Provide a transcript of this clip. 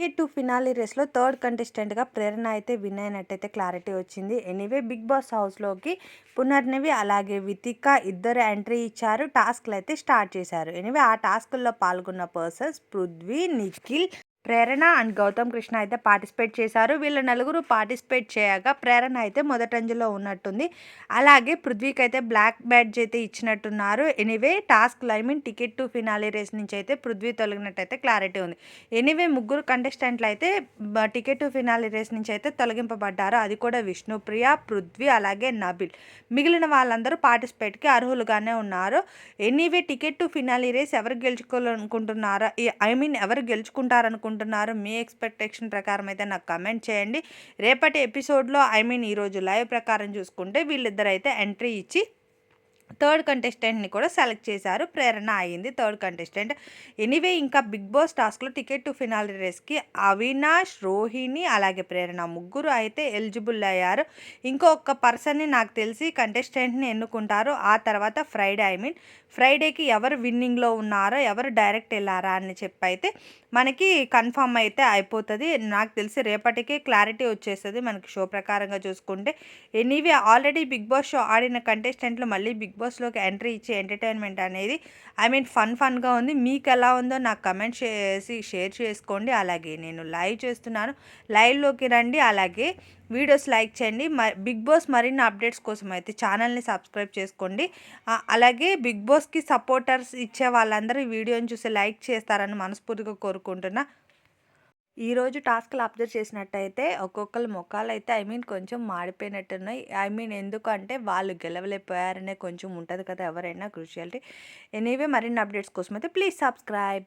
కే two finale రేస్లో third కంటెస్టెంట్గా ప్రేరణ అయితే విన్ అయినట్టయితే క్లారిటీ వచ్చింది. ఎనీవే బిగ్ బాస్ హౌస్లోకి పునర్నవి అలాగే వితిక ఇద్దరు ఎంట్రీ ఇచ్చారు టాస్క్లు అయితే స్టార్ట్ చేశారు. ఎనీవే ఆ టాస్కుల్లో పాల్గొన్న పర్సన్స్ పృథ్వీ నిఖిల్ ప్రేరణ అండ్ గౌతమ్ కృష్ణ అయితే పార్టిసిపేట్ చేశారు. వీళ్ళ నలుగురు పార్టిసిపేట్ చేయగా ప్రేరణ అయితే మొదటంజలో ఉన్నట్టుంది. అలాగే పృథ్వీకి అయితే బ్లాక్ బ్యాడ్జ్ అయితే ఇచ్చినట్టున్నారు. ఎనీవే టాస్క్ లైమిన్ టికెట్ టు ఫినాలి రేస్ నుంచి అయితే పృథ్వీ తొలగినట్టయితే క్లారిటీ ఉంది. ఎనీవే ముగ్గురు కంటెస్టెంట్లు అయితే టికెట్ టు ఫినాలి రేస్ నుంచి అయితే తొలగింపబడ్డారు. అది కూడా విష్ణుప్రియ పృథ్వీ అలాగే నబిల్. మిగిలిన వాళ్ళందరూ పార్టిసిపేట్కి అర్హులుగానే ఉన్నారు. Anyway ticket to finale race ఎవరు గెలుచుకోవాలనుకుంటున్నారా? ఐ మీన్ ఎవరు గెలుచుకుంటారనుకుంటున్నారు? అనుకుంటున్నారు మీ ఎక్స్పెక్టేషన్ ప్రకారం అయితే నాకు కమెంట్ చేయండి. రేపటి ఎపిసోడ్లో ఐ మీన్ ఈరోజు లైవ్ ప్రకారం చూసుకుంటే వీళ్ళిద్దరైతే ఎంట్రీ ఇచ్చి థర్డ్ కంటెస్టెంట్ని కూడా సెలెక్ట్ చేశారు. ప్రేరణ అయింది థర్డ్ కంటెస్టెంట్. ఎనీవే ఇంకా బిగ్ బాస్ టాస్క్లో టికెట్ టు ఫినాలి రేస్కి అవినాష్ రోహిణి అలాగే ప్రేరణ ముగ్గురు అయితే ఎలిజిబుల్ అయ్యారు. ఇంకొక పర్సన్ని నాకు తెలిసి కంటెస్టెంట్ని ఎన్నుకుంటారు. ఆ తర్వాత ఫ్రైడే ఐ మీన్ ఫ్రైడేకి ఎవరు విన్నింగ్లో ఉన్నారో ఎవరు డైరెక్ట్ వెళ్ళారా అని చెప్పి అయితే మనకి కన్ఫామ్ అయితే అయిపోతుంది. నాకు తెలిసి రేపటికే క్లారిటీ వచ్చేస్తుంది మనకి షో ప్రకారంగా చూసుకుంటే. Anyway already Bigg Boss show ఆడిన కంటెస్టెంట్లు మళ్ళీ బిగ్ బాస్ బాస్లోకి ఎంట్రీ ఇచ్చే ఎంటర్టైన్మెంట్ అనేది ఐ మీన్ ఫన్ ఫన్గా ఉంది. మీకు ఎలా ఉందో నాకు కమెంట్ చేసి షేర్ చేసుకోండి. అలాగే నేను లైవ్ చేస్తున్నాను. లైవ్లోకి రండి. అలాగే వీడియోస్ లైక్ చేయండి. బిగ్ బాస్ మరిన్ని అప్డేట్స్ కోసం అయితే ఛానల్ని సబ్స్క్రైబ్ చేసుకోండి. అలాగే బిగ్ బాస్కి సపోర్టర్స్ ఇచ్చే వాళ్ళందరూ ఈ వీడియోని చూసి లైక్ చేస్తారని మనస్ఫూర్తిగా కోరుకుంటున్నా. ఈరోజు టాస్క్లు అబ్జర్వ్ చేసినట్టయితే ఒక్కొక్కరు ముఖాలు అయితే ఐ మీన్ కొంచెం మాడిపోయినట్టున్నాయి. ఐ మీన్ ఎందుకంటే వాళ్ళు గెలవలేకపోయారనే కొంచెం ఉంటుంది కదా ఎవరైనా క్రూషియాలిటీ. ఎనీవే మరిన్ని అప్డేట్స్ కోసం అయితే ప్లీజ్ సబ్స్క్రైబ్.